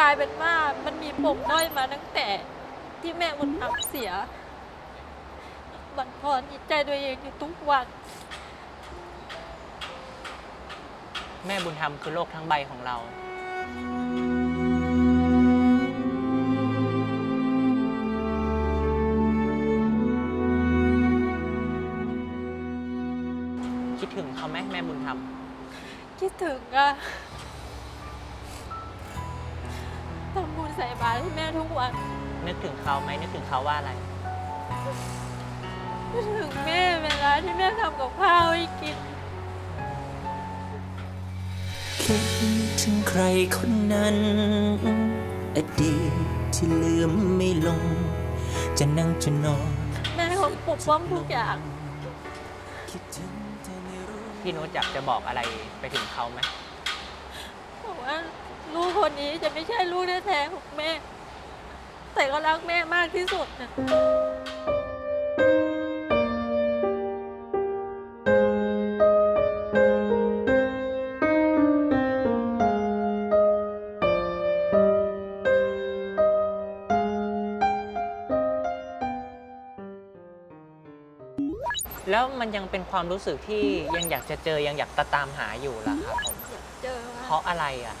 กลายเป็นว่ามันมีปมด้อยมาตั้งแต่ที่แม่บุญธรรมเสีย บันทอนจิตใจตัวเองอยู่ทุกวัน แม่บุญธรรมคือโลกทั้งใบของเรา คิดถึงเขาไหมแม่บุญธรรม คิดถึงอะ ทำบุญใส่บาตรให้แม่ทุกวันนึกถึงเขาไหมนึกถึงเขาว่าอะไร คิดถึงแม่เวลาที่แม่ทำกับข้าวให้กิน คิดถึงใครคนนั้น อดีตที่ลืมไม่ลง จะนั่งจะนอนแม่เขาปกป้องทุกอย่าง คิดถึงเธอไม่รู้ พี่นุชอยากจะบอกอะไรไปถึงเขาไหมบอกว่า ลูกคนนี้จะไม่ใช่ลูกแท้ๆของแม่ แต่ก็รักแม่มากที่สุดนะแล้วมันยังเป็นความรู้สึกที่ยังอยากจะเจอยังอยากจะตามหาอยู่ล่ะครับผมอยากเจอเพว่าราะอะไรอะ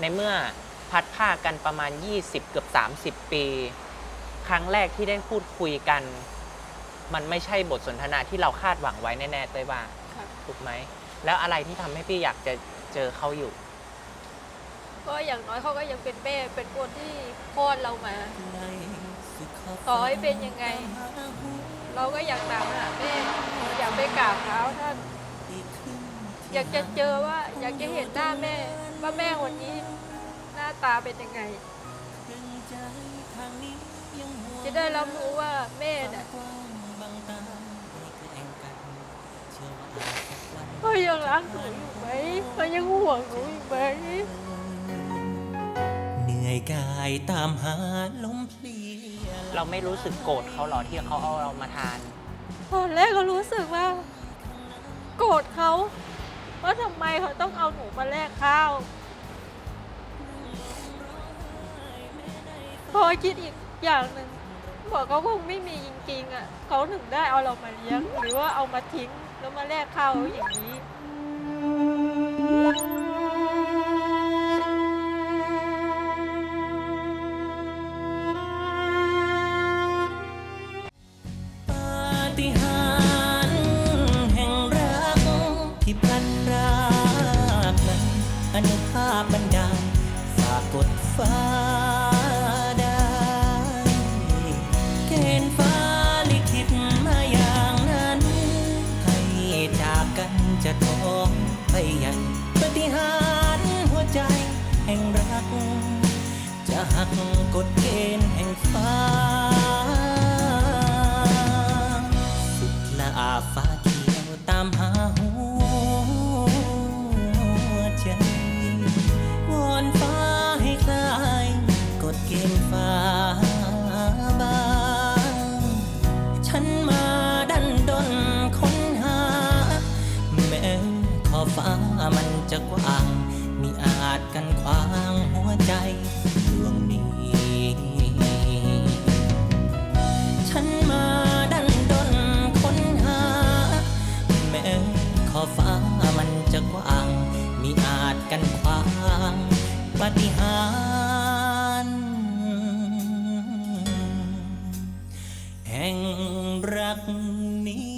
ในเมื่อพัดผ้ากันประมาณ 20 เกือบ 30 ปี ครั้งแรกที่ได้พูดคุยกัน มันไม่ใช่บทสนทนาที่เราคาดหวังไว้แน่ๆเต้ยว่าครับถูกไหม แล้วอะไรที่ทำให้พี่อยากจะเจอเขาอยู่ ก็อย่างน้อยเขาก็ยังเป็นแม่เป็นคนที่คลอดเรามาในสุดขบต่อให้เป็นยังไงหาหูเราก็อยากตามหาแม่อยากไปกราบเท้าท่านอีกครึ่งที่อยากจะเจอว่าอยากจะเห็นหน้าแม่ ว่าแม่คนนี้หน้าตาเป็นยังไงครึ่งใจทางนี้ยังห่วงจะได้รับรู้ว่าแม่น่ะกว้างบางตาไม่แกล้งกันเชื่อว่าอาจสักวันเขายังรักหนูอยู่ไหมเขายังห่วงหนูอยู่ไหมเหนื่อยกายตามหาลมเพลียเราไม่รู้สึกโกรธเขาหรอที่เขาเอาเรามาทาน ตอนแรกก็รู้สึกว่า โกรธเขาว่าทำไมเขาต้องเอาหนูมาแลกข้าว พอคิดอีกอย่างหนึ่งบอกเขาคงไม่มีจริงๆอะเขาถึงได้เอาเรามาเลี้ยง หรือว่าเอามาทิ้งแล้วมาแลกข้าวอย่างนี้ ปาฏิหาริย์แห่งรักที่พลันรากนั้นอนุภาพบันดาลฝากกดฟ้า กันจะท้องไปให จะกว้างมีอาจกันขวางหัวใจดวงนี้ ฉันมาดันดนค้นหา แม้ขอฟ้ามันจะกว้าง มีอาจกันขวางปฏิหารแห่งรักนี้